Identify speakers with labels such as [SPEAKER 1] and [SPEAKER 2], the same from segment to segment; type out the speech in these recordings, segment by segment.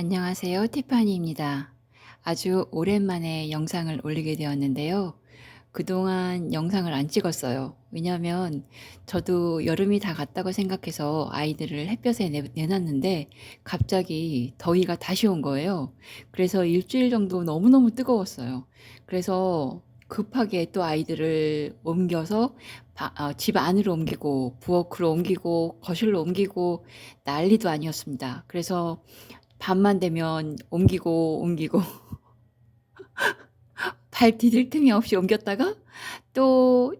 [SPEAKER 1] 안녕하세요. 티파니입니다. 아주 오랜만에 영상을 올리게 되었는데요. 그동안 영상을 안 찍었어요. 왜냐하면 저도 여름이 다 갔다고 생각해서 아이들을 햇볕에 내, 내놨는데 갑자기 더위가 다시 온 거예요. 그래서 일주일 정도 너무너무 뜨거웠어요. 그래서 급하게 또 아이들을 옮겨서 바- 어, 집 안으로 옮기고 부엌으로 옮기고 거실로 옮기고 난리도 아니었습니다. 그래서 밤만 되면 옮기고 옮기고 발 디딜 틈이 없이 옮겼다가 또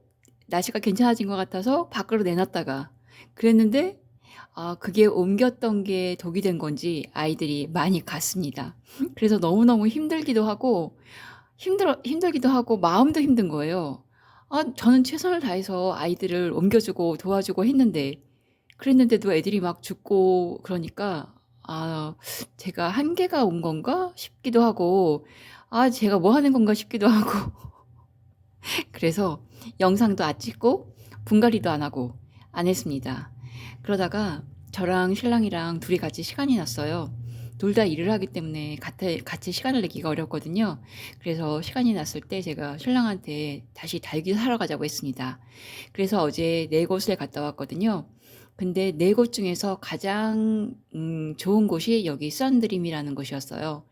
[SPEAKER 1] 날씨가 괜찮아진 것 같아서 밖으로 내놨다가 그랬는데 아, 그게 옮겼던 게 독이 된 건지 아이들이 많이 갔습니다. 그래서 너무너무 힘들기도 하고 힘들어 힘들기도 하고 마음도 힘든 거예요. 아, 저는 최선을 다해서 아이들을 옮겨주고 도와주고 했는데 그랬는데도 애들이 막 죽고 그러니까 아, 제가 한계가 온 건가 싶기도 하고 아, 제가 뭐 하는 건가 싶기도 하고 그래서 영상도 안 찍고 분갈이도 안 하고 안 했습니다. 그러다가 저랑 신랑이랑 둘이 같이 시간이 났어요. 둘 다 일을 하기 때문에 같이, 같이 시간을 내기가 어렵거든요. 그래서 시간이 났을 때 제가 신랑한테 다시 달기 사러 가자고 했습니다. 그래서 어제 네 곳을 갔다 왔거든요. 근데 네 곳 중에서 가장 음, 좋은 곳이 여기 썬드림이라는 곳이었어요.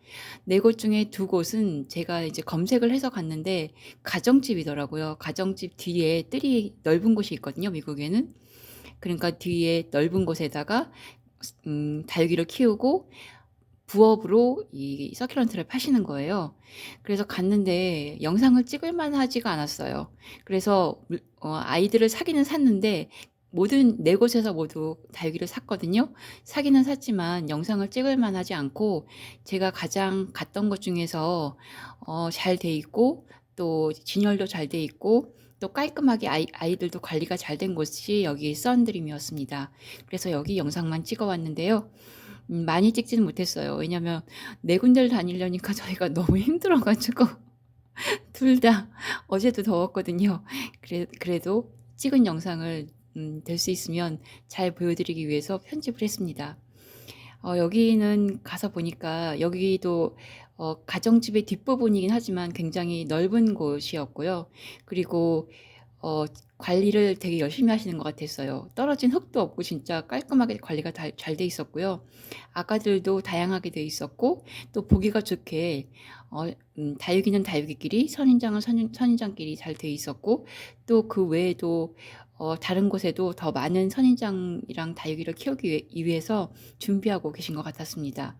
[SPEAKER 1] 네 곳 중에 두 곳은 제가 이제 검색을 해서 갔는데 가정집이더라고요. 가정집 뒤에 뜰이 넓은 곳이 있거든요, 미국에는. 그러니까 뒤에 넓은 곳에다가 음, 다육이를 키우고 부업으로 이 서큘런트를 파시는 거예요. 그래서 갔는데 영상을 찍을 만하지가 않았어요. 그래서 물- 어, 아이들을 사기는 샀는데 모든 네 곳에서 모두 다육이를 샀거든요. 사기는 샀지만 영상을 찍을 만하지 않고 제가 가장 갔던 것 중에서 어, 잘 돼 있고 또 진열도 잘 돼 있고 또 깔끔하게 아이, 아이들도 관리가 잘 된 곳이 여기 썬드림이었습니다. 그래서 여기 영상만 찍어 왔는데요. 음, 많이 찍지는 못했어요. 왜냐면 네 군데를 다니려니까 저희가 너무 힘들어가지고 둘 다 어제도 더웠거든요. 그래, 그래도 찍은 영상을 음, 될 수 있으면 잘 보여드리기 위해서 편집을 했습니다. 어, 여기는 가서 보니까 여기도 어, 가정집의 뒷부분이긴 하지만 굉장히 넓은 곳이었고요. 그리고 어, 관리를 되게 열심히 하시는 것 같았어요. 떨어진 흙도 없고 진짜 깔끔하게 관리가 잘 돼 있었고요. 아가들도 다양하게 돼 있었고 또 보기가 좋게 어, 음, 다육이는 다육이끼리 선인장은 선, 선인장끼리 잘 돼 있었고 또 그 외에도 어, 다른 곳에도 더 많은 선인장이랑 다육이를 키우기 위- 위해서 준비하고 계신 것 같았습니다.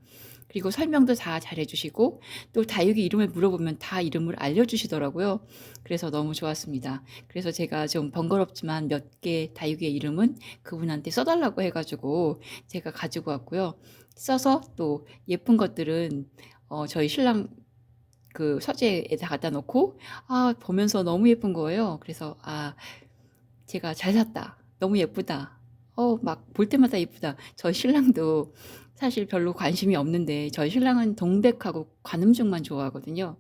[SPEAKER 1] 그리고 설명도 다 잘해주시고 또 다육이 이름을 물어보면 다 이름을 알려주시더라고요. 그래서 너무 좋았습니다. 그래서 제가 좀 번거롭지만 몇 개 다육이의 이름은 그분한테 써달라고 해가지고 제가 가지고 왔고요. 써서 또 예쁜 것들은 어, 저희 신랑 그 서재에다 갖다 놓고 아 보면서 너무 예쁜 거예요. 그래서 아 제가 잘 샀다. 너무 예쁘다. 어, 막 볼 때마다 예쁘다. 저희 신랑도 사실 별로 관심이 없는데 저희 신랑은 동백하고 관음죽만 좋아하거든요.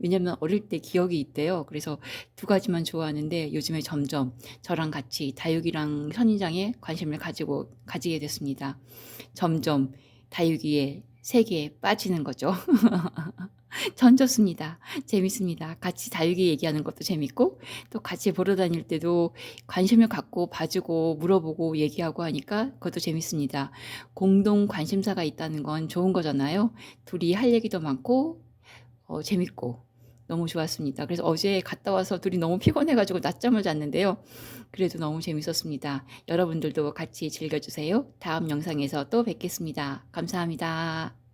[SPEAKER 1] 왜냐면 어릴 때 기억이 있대요. 그래서 두 가지만 좋아하는데 요즘에 점점 저랑 같이 다육이랑 선인장에 관심을 가지고 가지게 됐습니다. 점점 다육이의 세계에 빠지는 거죠. 전 좋습니다. 재밌습니다. 같이 다육이 얘기하는 것도 재밌고 또 같이 보러 다닐 때도 관심을 갖고 봐주고 물어보고 얘기하고 하니까 그것도 재밌습니다. 공동 관심사가 있다는 건 좋은 거잖아요. 둘이 할 얘기도 많고 어, 재밌고 너무 좋았습니다. 그래서 어제 갔다 와서 둘이 너무 피곤해가지고 낮잠을 잤는데요. 그래도 너무 재밌었습니다. 여러분들도 같이 즐겨주세요. 다음 영상에서 또 뵙겠습니다. 감사합니다.